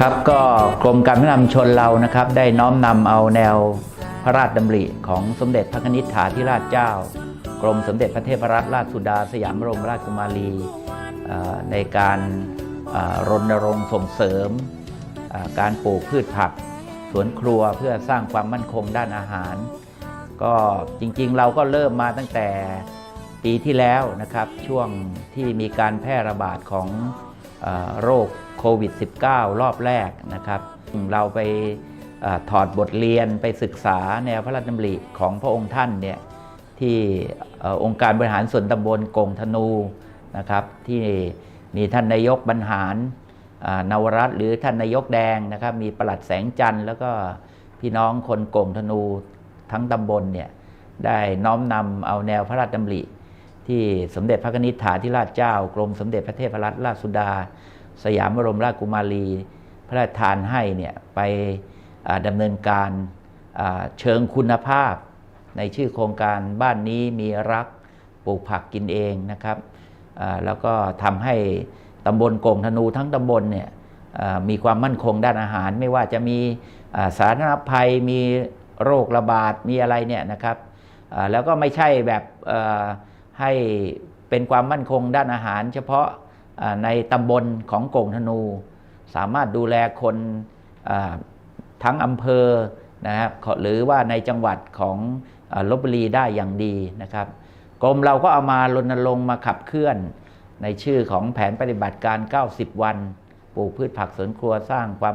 ครับก็กรมการพัฒนาชุมชนเรานะครับ ได้น้อมนำเอาแนวพระราชดำริของสมเด็จพระนิษฐาธิราชเจ้า กรมสมเด็จพระเทพรัตนราชสุดาสยามบรมราชกุมารีในการรณรงค์ส่งเสริม การปลูกพืชผักสวนครัวเพื่อสร้างความมั่นคงด้านอาหาร ก็จริงๆเราก็เริ่มมาตั้งแต่ปีที่แล้วนะครับช่วงที่มีการแพร่ระบาดของอโรค ควิด -19 รอบแรกนะครับ เราไปเออถอดบทเรียนไปศึกษาแนวพระราชดำริของพระองค์ท่านเนี่ยที่เอ่อองค์การบริหารส่วนตำบลกงธนูนะครับที่มีท่านนายกบรรหารอ่านวรัตน์หรือท่านนายกแดงนะครับมีประหลัดแสงจันทร์แล้วก็พี่น้องคนกงธนูทั้งตำบลเนี่ยได้น้อมนำเอาแนวพระราชดำริที่สมเด็จพระนิษฐาธิราชเจ้ากรมสมเด็จพระเทพรัตนราชสุดา สยามบรมราชกุมารี พระราชทานให้เนี่ยไปดำเนินการเชิงคุณภาพ ในชื่อโครงการบ้านนี้มีรักปลูกผักกินเองนะครับแล้วก็ทำให้ตำบลโกงธนูทั้งตำบลเนี่ยมีความมั่นคงด้านอาหาร ไม่ว่าจะมีสาธารณภัยมีโรคระบาดมีอะไรเนี่ยนะครับแล้วก็ไม่ใช่แบบให้เป็นความมั่นคงด้านอาหาร เฉพาะ ในตำบลของโก่งธนู สามารถดูแลคนทั้งอำเภอนะครับหรือว่าในจังหวัดของอลบบุรีได้อย่างดีนะครับกรมเราก็เอามารณรงค์มาขับเคลื่อน ในชื่อของแผนปฏิบัติการ 90 วัน ปลูกพืชผักสวนครัวสร้างความ